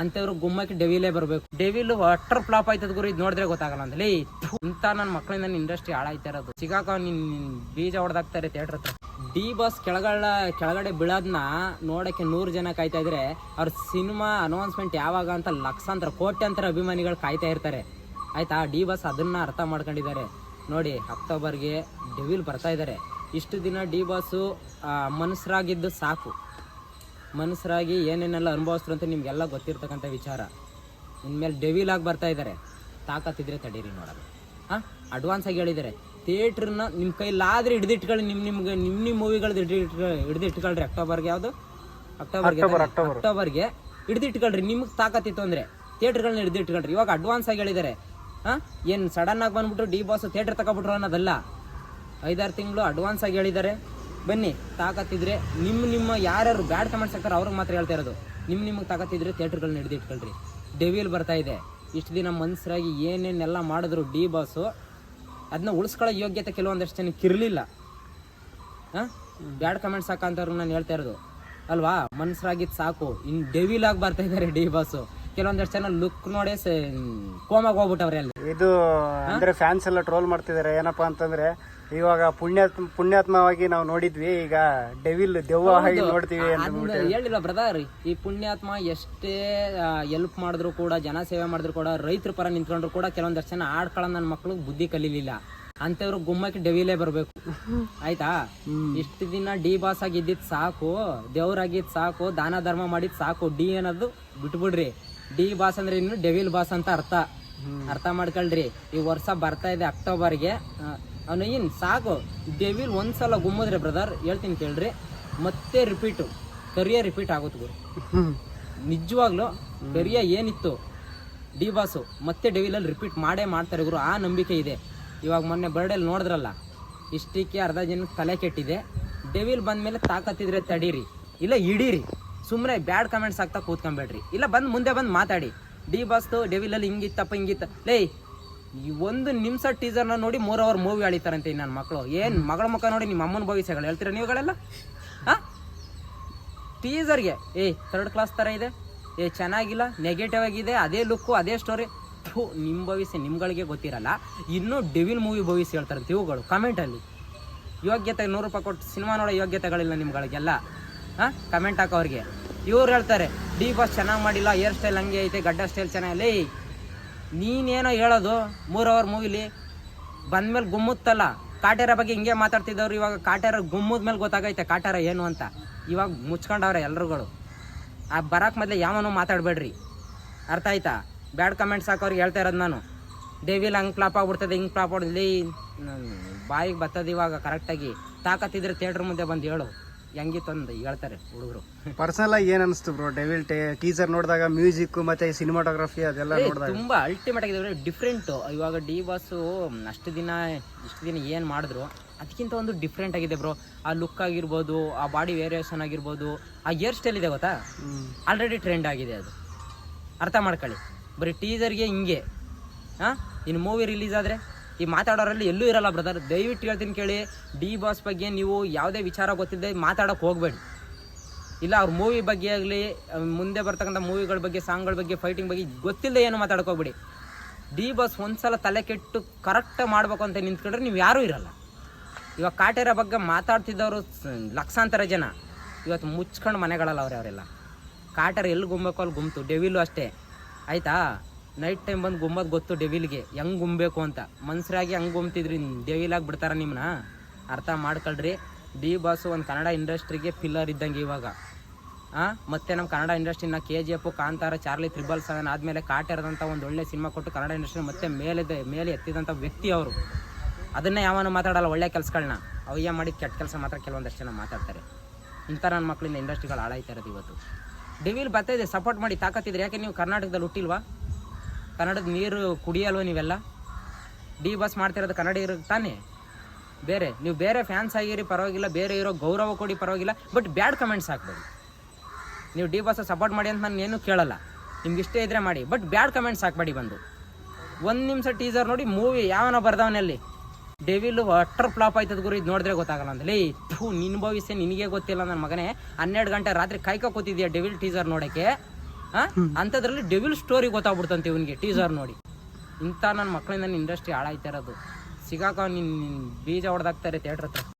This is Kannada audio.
ಅಂತವ್ರು ಗುಮ್ಮಕ್ಕೆ ಡೆವಿಲೇ ಬರಬೇಕು. ಡೆವಿಲ್ ವಾಟರ್ ಫ್ಲಾಪ್ ಆಯ್ತದ ಗುರು ಇದು ನೋಡಿದ್ರೆ ಗೊತ್ತಾಗಲ್ಲ ಥು, ಇಂಥ ನನ್ನ ಮಕ್ಕಳಿಂದ ಇಂಡಸ್ಟ್ರಿ ಹಾಳಾಯ್ತಾ ಇರೋದು. ಸಿಗಾಕ ನಿನ್ ಬೀಜ ಹೊಡೆದಾಗ್ತಾರೆ ಥಿಯೇಟರ್ ಹತ್ರ. ಡಿ ಬಾಸ್ ಕೆಳಗಡೆ ಕೆಳಗಡೆ ಬೀಳೋದನ್ನ ನೋಡಕ್ಕೆ ನೂರು ಜನ ಕಾಯ್ತಾ ಇದ್ರೆ ಅವ್ರ ಸಿನಿಮಾ ಅನೌನ್ಸ್ಮೆಂಟ್ ಯಾವಾಗ ಅಂತ ಲಕ್ಷಾಂತರ ಕೋಟ್ಯಾಂತರ ಅಭಿಮಾನಿಗಳು ಕಾಯ್ತಾ ಇರ್ತಾರೆ. ಆಯ್ತಾ? ಡಿ ಬಾಸ್ ಅದನ್ನ ಅರ್ಥ ಮಾಡ್ಕೊಂಡಿದ್ದಾರೆ. ನೋಡಿ ಅಕ್ಟೋಬರ್ಗೆ ಡೆವಿಲ್ ಬರ್ತಾ ಇದ್ದಾರೆ ಇಷ್ಟು ದಿನ ಡಿ ಬಾಸು ಮನುಷ್ಯರಾಗಿದ್ದು ಸಾಕು. ಮನುಷ್ಯರಾಗಿ ಏನೇನೆಲ್ಲ ಅನುಭವಿಸ್ರು ಅಂತ ನಿಮಗೆಲ್ಲ ಗೊತ್ತಿರ್ತಕ್ಕಂಥ ವಿಚಾರ. ಇನ್ಮೇಲೆ ಡೆವಿಲ್ ಆಗಿ ಬರ್ತಾ ಇದ್ದಾರೆ ತಾಕತ್ತಿದ್ರೆ ತಡೀರಿ ನೋಡೋದು ಹಾಂ? ಅಡ್ವಾನ್ಸ್ ಆಗಿ ಹೇಳಿದ್ದಾರೆ ಥಿಯೇಟ್ರನ್ನ ನಿಮ್ಮ ಕೈಲಾದ್ರೆ ಹಿಡಿದಿಟ್ಕೊಳ್ಳಿ. ನಿಮ್ಮ ನಿಮ್ಗೆ ನಿಮ್ಮ ನಿಮ್ಮ ಮೂವಿಗಳ್ದು ಹಿಡಿದು ಹಿಡಿದಿಟ್ಕೊಳ್ರಿ. ಅಕ್ಟೋಬರ್ಗೆ ಯಾವುದು? ಅಕ್ಟೋಬರ್ಗೆ? ಅಕ್ಟೋಬರ್ಗೆ ಹಿಡಿದಿಟ್ಕೊಳ್ರಿ. ನಿಮ್ಗೆ ತಾಕತ್ತಿತ್ತು ಅಂದರೆ ಥಿಯೇಟ್ರ್ಗಳನ್ನ ಹಿಡಿದಿಟ್ಕೊಳ್ರಿ. ಇವಾಗ ಅಡ್ವಾನ್ಸ್ ಆಗಿ ಹೇಳಿದ್ದಾರೆ ಹಾಂ? ಏನು ಸಡನ್ ಆಗಿ ಬಂದ್ಬಿಟ್ಟು ಡಿ ಬಾಸ್ ಥಿಯೇಟ್ರ್ ತಗೊಬಿಟ್ರು ಅನ್ನೋದಲ್ಲ. ಐದಾರು ತಿಂಗಳು ಅಡ್ವಾನ್ಸ್ ಆಗಿ ಹೇಳಿದ್ದಾರೆ ಬನ್ನಿ ತಾಕತ್ತಿದ್ರೆ ನಿಮ್ಮ ನಿಮ್ಮ ಯಾರ್ಯಾರು ಬ್ಯಾಡ್ ಕಮೆಂಟ್ಸ್ ಹಾಕ್ತಾರೆ ಅವ್ರಿಗೆ ಮಾತ್ರ ಹೇಳ್ತಾ ಇರೋದು. ನಿಮ್ಮ ನಿಮಗೆ ತಾಕತ್ತಿದ್ರೆ ಥಿಯೇಟ್ರ್ಗಳನ್ನ ಹಿಡಿದಿಟ್ಕೊಳ್ರಿ. ಡೆವಿಲ್ ಬರ್ತಾ ಇದೆ. ಇಷ್ಟು ದಿನ ಮನ್ಸರಾಗಿ ಏನೇನೆಲ್ಲ ಮಾಡಿದ್ರು ಡಿ ಬಾಸು ಅದನ್ನ ಉಳಿಸ್ಕೊಳ್ಳೋ ಯೋಗ್ಯತೆ ಕೆಲವೊಂದಷ್ಟು ಜನಕ್ಕೆ ಇರಲಿಲ್ಲ. ಹಾಂ? ಬ್ಯಾಡ್ ಕಮೆಂಟ್ಸ್ ಹಾಕಂತವ್ರು ನಾನು ಹೇಳ್ತಾ ಇರೋದು. ಅಲ್ವಾ? ಮನ್ಸರಾಗಿದ್ದು ಸಾಕು. ಇನ್ನು ಡೆವಿಲ್ ಆಗಿ ಬರ್ತಾ ಇದ್ದಾರೆ ಡಿ ಬಾಸು ಕೆಲವೊಂದಷ್ಟು ಜನ ಲುಕ್ ನೋಡೇ ಕೋಮಾಗಿ ಕೋಮಾಗ ಹೋಗ್ಬಿಟ್ಟವ್ರೆ ಅಲ್ಲಿ. ಇದು ಅಂದ್ರೆ ಫ್ಯಾನ್ಸ್ ಎಲ್ಲ ಟ್ರೋಲ್ ಮಾಡ್ತಿದ್ದಾರೆ ಏನಪ್ಪಾ ಅಂತಂದ್ರೆ ಇವಾಗ ಪುಣ್ಯಾತ್ಮ ಪುಣ್ಯಾತ್ಮವಾಗಿ ನಾವು ನೋಡಿದ್ವಿ ಈಗ ಡೆವಿಲ್ ದೆವ್ವ ಹಾಗೆ ನೋಡ್ತೀವಿ ಅಂತ ಹೇಳಿಲ್ಲ ಬ್ರದರ್ ಈ ಪುಣ್ಯಾತ್ಮ ಎಷ್ಟೇ ಎಲ್ಪ್ ಮಾಡಿದ್ರು ಕೂಡ ಜನ ಸೇವೆ ಮಾಡಿದ್ರು ಕೂಡ ರೈತರ ಪರ ನಿಂತ್ಕೊಂಡ್ರು ಕೂಡ ಕೆಲವೊಂದಷ್ಟು ಜನ ಆಡ್ಕೊಳ್ಳೋ ನನ್ನ ಮಕ್ಳು ಬುದ್ಧಿ ಕಲೀಲಿಲ್ಲ. ಅಂತವ್ರು ಗುಮ್ಮಕ್ಕೆ ಡೆವಿಲೇ ಬರ್ಬೇಕು. ಆಯ್ತಾ? ಇಷ್ಟು ದಿನ ಡಿ ಬಾಸ್ ಆಗಿದ್ದಿದ್ ಸಾಕು ದೇವ್ರಾಗಿದ್ ಸಾಕು ದಾನ ಧರ್ಮ ಮಾಡಿದ್ ಸಾಕು ಡಿ ಅನ್ನೋದು ಬಿಟ್ಬಿಡ್ರಿ. ಡಿ ಬಾಸ್ ಅಂದ್ರೆ ಇನ್ನು ಡೆವಿಲ್ ಬಾಸ್ ಅಂತ ಅರ್ಥ. ಅರ್ಥ ಮಾಡ್ಕೊಳ್ರಿ. ಈ ವರ್ಷ ಬರ್ತಾ ಇದೆ ಅಕ್ಟೋಬರ್ಗೆ. ಅವನು ಏನು ಸಾಕು ಡೆವಿಲ್ ಒಂದ್ಸಲ ಗುಮ್ಮದ್ರೆ ಬ್ರದರ್ ಹೇಳ್ತೀನಿ ಕೇಳ್ರಿ. ಮತ್ತೆ ರಿಪೀಟು ಕರಿಯ ರಿಪೀಟ್ ಆಗುತ್ತೆ ಗುರು. ನಿಜವಾಗ್ಲೂ ಕರಿಯ ಏನಿತ್ತು? ಡಿ ಬಾಸು ಮತ್ತೆ ಡೆವಿಲಲ್ಲಿ ರಿಪೀಟ್ ಮಾಡೇ ಮಾಡ್ತಾರೆ ಗುರು. ಆ ನಂಬಿಕೆ ಇದೆ. ಇವಾಗ ಮೊನ್ನೆ ಬರ್ಡೇಲಿ ನೋಡಿದ್ರಲ್ಲ, ಇಷ್ಟಕ್ಕೆ ಅರ್ಧ ಜನಕ್ಕೆ ತಲೆ ಕೆಟ್ಟಿದೆ. ಡೆವಿಲ್ ಬಂದ್ಮೇಲೆ ತಾಕತ್ತಿದ್ರೆ ತಡೀರಿ. ಇಲ್ಲ ಹಿಡೀರಿ. ಸುಮ್ಮನೆ ಬ್ಯಾಡ್ ಕಮೆಂಟ್ಸ್ ಆಗ್ತಾ ಕೂತ್ಕೊಂಬೇಡ್ರಿ ಇಲ್ಲ ಬಂದು ಮುಂದೆ ಬಂದು ಮಾತಾಡಿ. ಡಿ ಬಾಸ್ದು ಡೆವಿಲಲ್ಲಿ ಹಿಂಗಿತ್ತಪ್ಪ, ಹಿಂಗಿತ್ತ. ಲೇ ಈ ಒಂದು ನಿಮಿಷ ಟೀಸರ್ನ ನೋಡಿ ಮೂರ್ ಅವರ್ ಮೂವಿ ಅಳಿತಾರಂತೆ ನನ್ನ ಮಕ್ಕಳು ಏನು ಮಗಳ ಮುಖ ನೋಡಿ ನಿಮ್ಮ ಅಮ್ಮನ ಭವಿಷ್ಯಗಳು ಹೇಳ್ತೀರಾ ನೀವುಗಳೆಲ್ಲ? ಹಾಂ? ಟೀಸರ್ಗೆ ಏ ಥರ್ಡ್ ಕ್ಲಾಸ್ ಥರ ಇದೆ. ಏ, ಚೆನ್ನಾಗಿಲ್ಲ ನೆಗೆಟಿವ್ ಆಗಿದೆ, ಅದೇ ಲುಕ್ಕು ಅದೇ ಸ್ಟೋರಿ ಥೂ ನಿಮ್ಮ ಭವಿಷ್ಯ ನಿಮ್ಗಳಿಗೆ ಗೊತ್ತಿರಲ್ಲ. ಇನ್ನೂ ಡೆವಿಲ್ ಮೂವಿ ಭವಿಷ್ಯ ಹೇಳ್ತಾರಂತೆ ಇವುಗಳು. ಕಮೆಂಟಲ್ಲಿ ಯೋಗ್ಯತೆ ನೂರು ರೂಪಾಯಿ ಕೊಟ್ಟು ಸಿನಿಮಾ ನೋಡೋ ಯೋಗ್ಯತೆಗಳಿಲ್ಲ ನಿಮ್ಗಳಿಗೆಲ್ಲ. ಹಾಂ? ಕಮೆಂಟ್ ಹಾಕೋರಿಗೆ ಇವ್ರು ಹೇಳ್ತಾರೆ ಡಿ ಬಾಸ್ ಚೆನ್ನಾಗಿ ಮಾಡಿಲ್ಲ ಹೇರ್ ಸ್ಟೈಲ್ ಹಂಗೆ ಐತೆ, ಗಡ್ಡ ಸ್ಟೈಲ್ ಚೆನ್ನಾಗಿಲ್ಲ ನೀನೇನೋ ಹೇಳೋದು, ಮೂರು ಅವರ್ ಮೂವಿಲಿ ಬಂದ್ಮೇಲೆ ಗುಮ್ಮುತ್ತಲ್ಲ. ಕಾಟೇರ ಬಗ್ಗೆ ಹಿಂಗೆ ಮಾತಾಡ್ತಿದ್ದವ್ರು ಇವಾಗ ಕಾಟೇರ ಗುಮ್ಮದ ಮೇಲೆ ಗೊತ್ತಾಗೈತೆ ಕಾಟೇರ ಏನು ಅಂತ. ಇವಾಗ ಮುಚ್ಕೊಂಡವ್ರೆ ಎಲ್ರುಗಳು. ಆ ಬರಕ್ಕೆ ಮೊದಲೇ ಯಾವನು ಮಾತಾಡಬೇಡ್ರಿ. ಅರ್ಥ ಆಯ್ತಾ? ಬ್ಯಾಡ್ ಕಮೆಂಟ್ಸ್ ಹಾಕೋರಿಗೆ ಹೇಳ್ತಾ ಇರೋದು ನಾನು. ಡೇವಿಲ್ ಹಂಗೆ ಫ್ಲಾಪ್ ಆಗ್ಬಿಡ್ತದೆ, ಹಿಂಗೆ ಫ್ಲಾಪ್ ಹೊಡೆದ್ಲಿ ಬಾಯಿಗೆ ಬರ್ತದೆ ಇವಾಗ ಕರೆಕ್ಟಾಗಿ ತಾಕತ್ತಿದ್ರೆ ಥಿಯೇಟ್ರ್ ಮುಂದೆ ಬಂದು ಹೇಳು. ಹೆಂಗಿತ್ತು ತಂದು ಹೇಳ್ತಾರೆ ಹುಡುಗರು. ಪರ್ಸನಲ್ ಆಗಿ ಏನ್ ಅನಿಸ್ತು ಬ್ರೋ ಡೆವಿಲ್ ಟೀಸರ್ ನೋಡಿದಾಗ ಮ್ಯೂಸಿಕ್ ಮತ್ತೆ ಸಿನಿಮಾಟೋಗ್ರಫಿ ಅದೆಲ್ಲ ನೋಡಿದಾಗ. ತುಂಬಾ ಅಲ್ಟಿಮೇಟ್ ಆಗಿದೆ ಡಿಫ್ರೆಂಟ್ ಇವಾಗ ಡಿ ಬಾಸ್ ಅಷ್ಟು ದಿನ ಇಷ್ಟು ದಿನ ಏನು ಮಾಡಿದ್ರು ಅದಕ್ಕಿಂತ ಒಂದು ಡಿಫ್ರೆಂಟ್ ಆಗಿದೆ ಬ್ರೋ ಆ ಲುಕ್ ಆಗಿರ್ಬೋದು ಆ ಬಾಡಿ ವೇರಿಯೇಷನ್ ಆಗಿರ್ಬೋದು ಆ ಹೇರ್ ಸ್ಟೈಲ್ ಇದೆ ಗೊತ್ತಾ. ಆಲ್ರೆಡಿ ಟ್ರೆಂಡ್ ಆಗಿದೆ ಅದು. ಅರ್ಥ ಮಾಡ್ಕೊಳ್ಳಿ. ಬರೀ ಟೀಸರ್ಗೆ ಹಿಂಗೆ. ಹಾಂ? ಇನ್ನು ಮೂವಿ ರಿಲೀಸ್ ಆದರೆ? ಈ ಮಾತಾಡೋರಲ್ಲಿ ಎಲ್ಲೂ ಇರಲ್ಲ ಬ್ರದರ್ ದಯವಿಟ್ಟು ಹೇಳ್ತೀನಿ ಕೇಳಿ ಡಿ ಬಾಸ್ ಬಗ್ಗೆ ನೀವು ಯಾವುದೇ ವಿಚಾರ ಗೊತ್ತಿದ್ದೆ ಮಾತಾಡೋಕೆ ಹೋಗಬೇಡಿ. ಇಲ್ಲ, ಅವ್ರ ಮೂವಿ ಬಗ್ಗೆ ಆಗಲಿ ಮುಂದೆ ಬರ್ತಕ್ಕಂಥ ಮೂವಿಗಳ ಬಗ್ಗೆ ಸಾಂಗ್ಗಳ ಬಗ್ಗೆ ಫೈಟಿಂಗ್ ಬಗ್ಗೆ ಗೊತ್ತಿಲ್ಲದೆ ಏನು ಮಾತಾಡ್ಕೋಬಿಡಿ ಡಿ ಬಾಸ್ ಒಂದ್ಸಲ ತಲೆ ಕೆಟ್ಟು ಕರೆಕ್ಟ್ ಮಾಡಬೇಕು ಅಂತ ನಿಂತ್ಕೊಂಡ್ರೆ ನೀವು ಯಾರೂ ಇರಲ್ಲ. ಇವಾಗ ಕಾಟೇರ ಬಗ್ಗೆ ಮಾತಾಡ್ತಿದ್ದವರು ಲಕ್ಷಾಂತರ ಜನ. ಇವತ್ತು ಮುಚ್ಕೊಂಡು ಮನೆಗಳಲ್ಲ ಅವರೇ ಅವರೆಲ್ಲ. ಕಾಟೇರ ಎಲ್ಲಿ ಗುಮ್ಬೇಕು ಅಲ್ಲಿ ಗುಂಪು ಡೆವಿಲು ಅಷ್ಟೇ. ಆಯ್ತಾ? ನೈಟ್ ಟೈಮ್ ಬಂದು ಗುಂಬದ್ ಗೊತ್ತು ಡೆವಿಲ್ಗೆ ಹೆಂಗೆ ಗುಂಬೇಕು ಅಂತ. ಮನ್ಸರಾಗಿ ಹೆಂಗೆ ಗುಂಬ್ತಿದ್ರಿ ಡೆವಿಲಾಗಿ ಬಿಡ್ತಾರ ನಿಮ್ಮನ್ನ ಅರ್ಥ ಮಾಡ್ಕೊಳ್ರಿ. ಡಿ ಬಾಸು ಒಂದು ಕನ್ನಡ ಇಂಡಸ್ಟ್ರಿಗೆ ಪಿಲ್ಲರ್ ಇದ್ದಂಗೆ ಇವಾಗ. ಹಾಂ ಮತ್ತೆ ನಮ್ಮ Kannada ಇಂಡಸ್ಟ್ರಿನ K G F Kantara, Charlie triple seven ಆದಮೇಲೆ ಕಾಟಿರದಂಥ ಒಂದು ಒಳ್ಳೆ ಸಿನಿಮಾ ಕೊಟ್ಟು ಕನ್ನಡ ಇಂಡಸ್ಟ್ರಿ ಮತ್ತೆ ಮೇಲೆ ಮೇಲೆ ಎತ್ತಿದಂಥ ವ್ಯಕ್ತಿ ಅವರು. ಅದನ್ನೇ ಯಾವನು ಮಾತಾಡಲ್ಲ, ಒಳ್ಳೆ ಕೆಲಸಗಳನ್ನ ಅವಯ್ಯ ಮಾಡಿ ಕೆಟ್ಟ ಕೆಲಸ ಮಾತ್ರ ಕೆಲವೊಂದಷ್ಟು ಜನ ಮಾತಾಡ್ತಾರೆ. ಇಂಥ ನನ್ನ ಮಕ್ಕಳಿಂದ ಇಂಡಸ್ಟ್ರಿಗಳು ಹಾಳಾಯ್ತಾ ಇರೋದು ಇವತ್ತು. ಡೆವಿಲ್ ಬರ್ತಾ ಇದೆ ಸಪೋರ್ಟ್ ಮಾಡಿ ತಾಕತ್ತಿದ್ರೆ ಯಾಕೆ ನೀವು ಕರ್ನಾಟಕದಲ್ಲಿ ಹುಟ್ಟಿಲ್ವಾ? ಕನ್ನಡದ ನೀರು ಕುಡಿಯಲ್ವ ನೀವೆಲ್ಲ? ಡಿ ಬಸ್ ಮಾಡ್ತಿರೋದು ಕನ್ನಡಿಗರಿಗೆ ತಾನೇ? ಬೇರೆ, ನೀವು ಬೇರೆ ಫ್ಯಾನ್ಸ್ ಆಗಿರಿ, ಪರವಾಗಿಲ್ಲ. ಬೇರೆ ಇರೋ ಗೌರವ ಕೊಡಿ, ಪರವಾಗಿಲ್ಲ. ಬಟ್ ಬ್ಯಾಡ್ ಕಮೆಂಟ್ಸ್ ಹಾಕ್ಬೇಡಿ. ನೀವು ಡಿ ಬಾಸ್ ಸಪೋರ್ಟ್ ಮಾಡಿ ಅಂತ ನಾನು ಏನು ಕೇಳಲ್ಲ. ನಿಮ್ಗೆ ಇಷ್ಟೇ ಇದ್ರೆ ಮಾಡಿ. ಬಟ್ ಬ್ಯಾಡ್ ಕಮೆಂಟ್ಸ್ ಹಾಕ್ಬೇಡಿ ಬಂದು. ಒಂದು ನಿಮಿಷ ಟೀಸರ್ ನೋಡಿ ಮೂವಿ ಯಾವನ ಬರ್ದವನಲ್ಲಿ ಡೆವಿಲ್ ಅಟ್ರ್ ಫ್ಲಾಪ್ ಆಯ್ತದ ಗುರು, ಇದು ನೋಡಿದ್ರೆ ಗೊತ್ತಾಗಲ್ಲ ಅಂದಲೇ ಥೂ ನಿನ್ನ ಭವಿಷ್ಯ ನಿನಗೆ ಗೊತ್ತಿಲ್ಲ ನನ್ನ ಮಗನೇ. ಹನ್ನೆರಡು ಗಂಟೆ ರಾತ್ರಿ ಕಾಯ್ಕೊ ಕೂತಿದ್ಯಾ ಡೆವಿಲ್ ಟೀಸರ್ ನೋಡೋಕ್ಕೆ? ಆ ಅಂಥದ್ರಲ್ಲಿ ಡೆವಿಲ್ ಸ್ಟೋರಿ ಗೊತ್ತಾಗ್ಬಿಡ್ತಂತೆ ಇವನಿಗೆ ಟೀಸರ್ ನೋಡಿ. ಇಂಥ ನನ್ನ ಮಕ್ಕಳಿಂದ ಇಂಡಸ್ಟ್ರಿ ಹಾಳಾಯ್ತಾ ಇರೋದು. ಸಿಗಾಕ ನಿನ್ ನಿನ್ ಬೀಜ ಹೊಡೆದಾಕ್ತಾರೆ ಥಿಯೇಟ್ರ್ ಹತ್ರ.